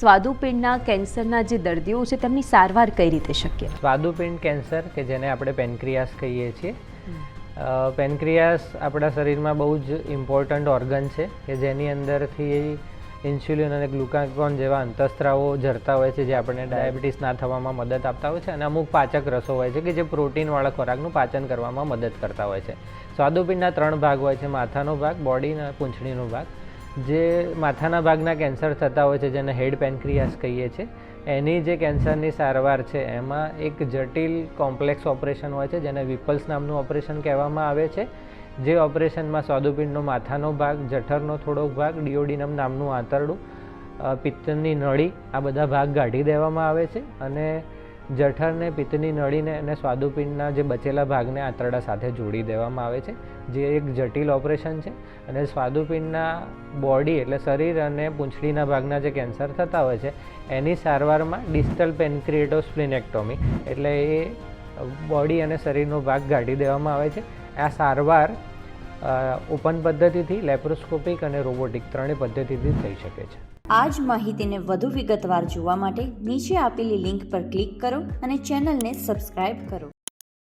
સ્વાદુપિંડના કેન્સરના જે દર્દીઓ છે તેમની સારવાર કઈ રીતે શક્ય? સ્વાદુપિંડ કેન્સર કે જેને આપણે પેનક્રિયાસ કહીએ છીએ પેનક્રિયાસ આપણા શરીરમાં બહુ જ ઇમ્પોર્ટન્ટ ઓર્ગન છે કે જેની અંદરથી ઇન્સ્યુલિન અને ગ્લુકાગોન જેવા અંતસ્ત્રાવો ઝરતા હોય છે જે આપણને ડાયાબિટીસ ના થવામાં મદદ આપતા હોય છે અને અમુક પાચક રસો હોય છે કે જે પ્રોટીનવાળા ખોરાકનું પાચન કરવામાં મદદ કરતા હોય છે. સ્વાદુપિંડના ત્રણ ભાગ હોય છે માથાનો ભાગ બોડી અને પૂંછડીનો ભાગ જે માથાના ભાગના કેન્સર થતા હોય છે, જેને હેડ પેનક્રિયાસ કહીએ છીએ એની જે કેન્સરની સારવાર છે, એમાં એક જટિલ કોમ્પ્લેક્સ ઓપરેશન હોય છે, જેને વિપલ્સ નામનું ઓપરેશન કહેવામાં આવે છે, જે ઓપરેશનમાં સ્વાદુપિંડનો માથાનો ભાગ, જઠરનો થોડોક ભાગ, ડિયોડિનમ નામનું આંતરડું પિત્તની નળી, આ બધા ભાગ કાઢી દેવામાં આવે છે અને જઠરને, પિત્તની નળીને અને સ્વાદુપિંડના જે બચેલા ભાગને આંતરડા સાથે જોડી દેવામાં આવે છે, જે એક જટિલ ઓપરેશન છે. અને સ્વાદુપિંડના બોડી એટલે શરીર અને પૂંછડીના ભાગના જે કેન્સર થતા હોય છે, એની સારવારમાં ડિસ્ટલ પેનક્રિએટોસ્પ્લિનેક્ટોમી એટલે એ બોડી અને શરીરનો ભાગ કાઢી દેવામાં આવે છે. આ સારવાર ઓપન પદ્ધતિથી લેપ્રોસ્કોપિક અને રોબોટિક ત્રણેય પદ્ધતિથી થઈ શકે છે. આ જ માહિતીને વધુ વિગતવાર જોવા માટે નીચે આપેલી લિંક પર ક્લિક કરો અને ચેનલને સબસ્ક્રાઇબ કરો.